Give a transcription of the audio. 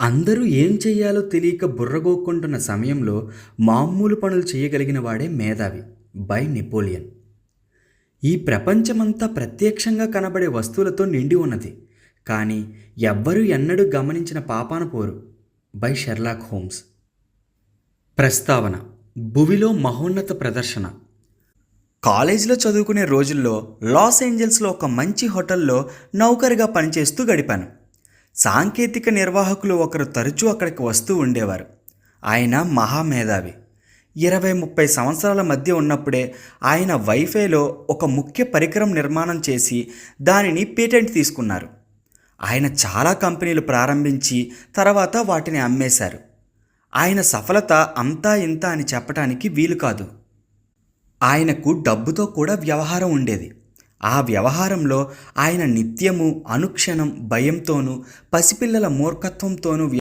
అందరూ ఏం చెయ్యాలో తెలియక బుర్రగోక్కుంటున్న సమయంలో మామూలు పనులు చేయగలిగిన వాడే మేధావి బై నెపోలియన్. ఈ ప్రపంచమంతా ప్రత్యక్షంగా కనబడే వస్తువులతో నిండి ఉన్నది. కానీ ఎవ్వరూ ఎన్నడూ గమనించిన పాపాన పోరు బై షెర్లాక్ హోమ్స్. ప్రస్తావన భువిలో మహోన్నత ప్రదర్శన. కాలేజీలో చదువుకునే రోజుల్లో లాస్ ఏంజల్స్లో ఒక మంచి హోటల్లో నౌకరుగా పనిచేస్తూ గడిపాను. సాంకేతిక నిర్వాహకులు ఒకరు తరచూ అక్కడికి వస్తూ ఉండేవారు. ఆయన మహామేధావి. ఇరవై ముప్పై సంవత్సరాల మధ్య ఉన్నప్పుడే ఆయన వైఫైలో ఒక ముఖ్య పరికరం నిర్మాణం చేసి దానిని పేటెంట్ తీసుకున్నారు. ఆయన చాలా కంపెనీలు ప్రారంభించి తర్వాత వాటిని అమ్మేశారు. ఆయన సఫలత అంతా ఇంత అని చెప్పడానికి వీలు కాదు. ఆయనకు డబ్బుతో కూడా వ్యవహారం ఉండేది. ఆ వ్యవహారంలో ఆయన నిత్యము అనుక్షణం భయంతోనూ పసిపిల్లల మూర్ఖత్వంతోనూ